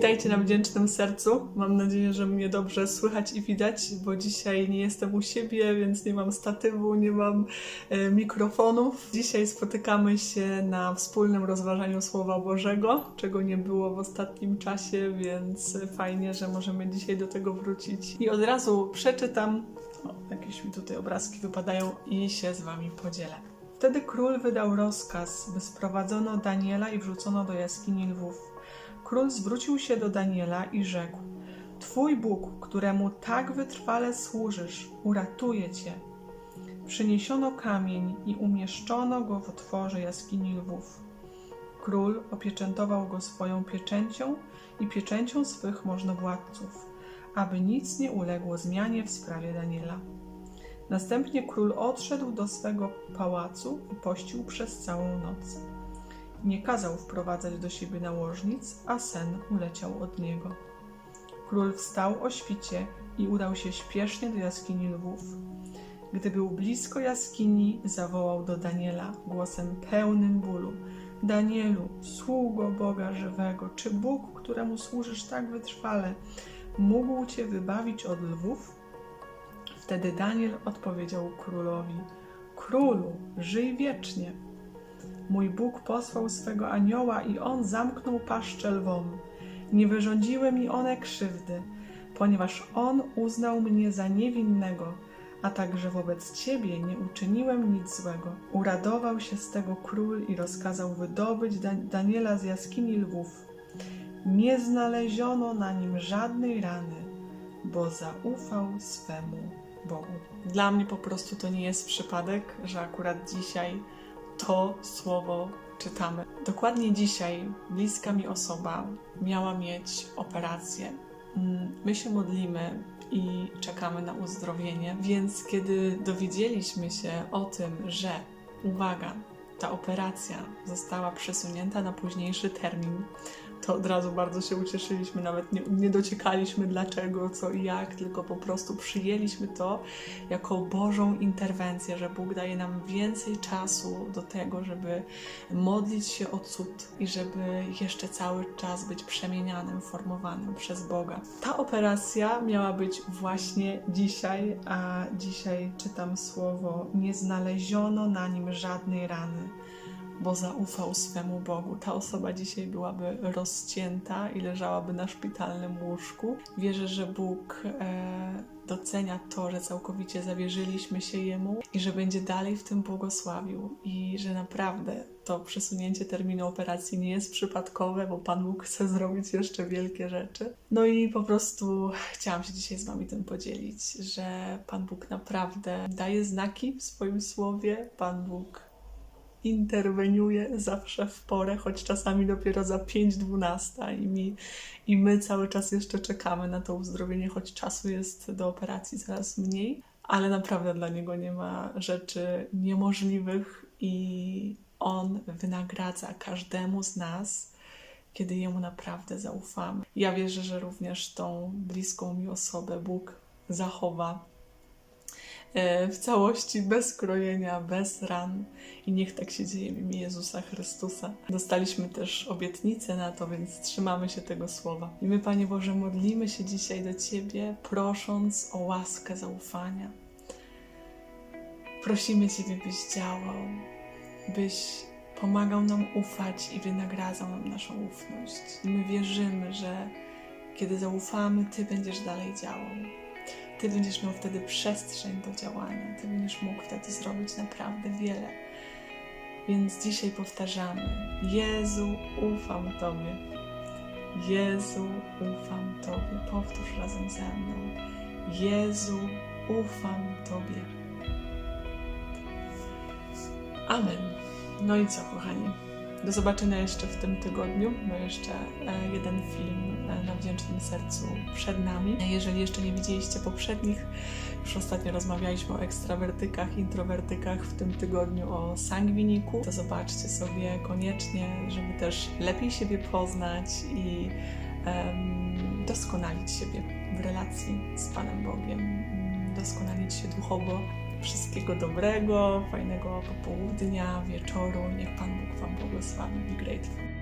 Witajcie na wdzięcznym sercu. Mam nadzieję, że mnie dobrze słychać i widać, bo dzisiaj nie jestem u siebie, więc nie mam statywu, nie mam e, mikrofonów. Dzisiaj spotykamy się na wspólnym rozważaniu Słowa Bożego, czego nie było w ostatnim czasie, więc fajnie, że możemy dzisiaj do tego wrócić. I od razu przeczytam. O, jakieś mi tutaj obrazki wypadają i się z Wami podzielę. Wtedy król wydał rozkaz, by sprowadzono Daniela i wrzucono do jaskini lwów. Król zwrócił się do Daniela i rzekł: Twój Bóg, któremu tak wytrwale służysz, uratuje cię. Przyniesiono kamień i umieszczono go w otworze jaskini lwów. Król opieczętował go swoją pieczęcią i pieczęcią swych możnowładców, aby nic nie uległo zmianie w sprawie Daniela. Następnie król odszedł do swego pałacu i pościł przez całą noc. Nie kazał wprowadzać do siebie nałożnic, a sen uleciał od niego. Król wstał o świcie i udał się śpiesznie do jaskini lwów. Gdy był blisko jaskini, zawołał do Daniela głosem pełnym bólu: Danielu, sługo Boga żywego, czy Bóg, któremu służysz tak wytrwale, mógł cię wybawić od lwów? Wtedy Daniel odpowiedział królowi: Królu, żyj wiecznie. Mój Bóg posłał swego anioła i on zamknął paszczę lwom. Nie wyrządziły mi one krzywdy, ponieważ on uznał mnie za niewinnego, a także wobec ciebie nie uczyniłem nic złego. Uradował się z tego król i rozkazał wydobyć Da- Daniela z jaskini lwów. Nie znaleziono na nim żadnej rany, bo zaufał swemu Bogu. Dla mnie po prostu to nie jest przypadek, że akurat dzisiaj to słowo czytamy. Dokładnie dzisiaj bliska mi osoba miała mieć operację. Mm, My się modlimy i czekamy na uzdrowienie, więc kiedy dowiedzieliśmy się o tym, że uwaga, ta operacja została przesunięta na późniejszy termin, to od razu bardzo się ucieszyliśmy, nawet nie, nie dociekaliśmy dlaczego, co i jak, tylko po prostu przyjęliśmy to jako Bożą interwencję, że Bóg daje nam więcej czasu do tego, żeby modlić się o cud i żeby jeszcze cały czas być przemienianym, formowanym przez Boga. Ta operacja miała być właśnie dzisiaj, a dzisiaj czytam słowo: Nie znaleziono na nim żadnej rany bo zaufał swemu Bogu. Ta osoba dzisiaj byłaby rozcięta i leżałaby na szpitalnym łóżku. Wierzę, że Bóg e, docenia to, że całkowicie zawierzyliśmy się Jemu i że będzie dalej w tym błogosławił i że naprawdę to przesunięcie terminu operacji nie jest przypadkowe, bo Pan Bóg chce zrobić jeszcze wielkie rzeczy. No i po prostu chciałam się dzisiaj z Wami tym podzielić, że Pan Bóg naprawdę daje znaki w swoim słowie. Pan Bóg interweniuje zawsze w porę, choć czasami dopiero za 5-12 i, mi, i my cały czas jeszcze czekamy na to uzdrowienie, choć czasu jest do operacji coraz mniej, ale naprawdę dla niego nie ma rzeczy niemożliwych i on wynagradza każdemu z nas, kiedy jemu naprawdę zaufamy. Ja wierzę, że również tą bliską mi osobę Bóg zachowa w całości, bez krojenia, bez ran. I niech tak się dzieje w imię Jezusa Chrystusa. Dostaliśmy też obietnicę na to, więc trzymamy się tego słowa. I my, Panie Boże, modlimy się dzisiaj do Ciebie, prosząc o łaskę zaufania. Prosimy Ciebie, byś działał, byś pomagał nam ufać i wynagradzał nam naszą ufność. I my wierzymy, że kiedy zaufamy, Ty będziesz dalej działał. Ty będziesz miał wtedy przestrzeń do działania. Ty będziesz mógł wtedy zrobić naprawdę wiele. Więc dzisiaj powtarzamy: Jezu, ufam Tobie. Jezu, ufam Tobie. Powtórz razem ze mną: Jezu, ufam Tobie. Amen. No i co, kochani? Do zobaczenia jeszcze w tym tygodniu, bo jeszcze e, jeden film e, na wdzięcznym sercu przed nami. Jeżeli jeszcze nie widzieliście poprzednich, już ostatnio rozmawialiśmy o ekstrawertykach, introwertykach, w tym tygodniu o sangwiniku, to zobaczcie sobie koniecznie, żeby też lepiej siebie poznać i em, doskonalić siebie w relacji z Panem Bogiem, mm, doskonalić się duchowo. Wszystkiego dobrego, fajnego popołudnia, wieczoru. Niech Pan Bóg Wam błogosławi. Be grateful.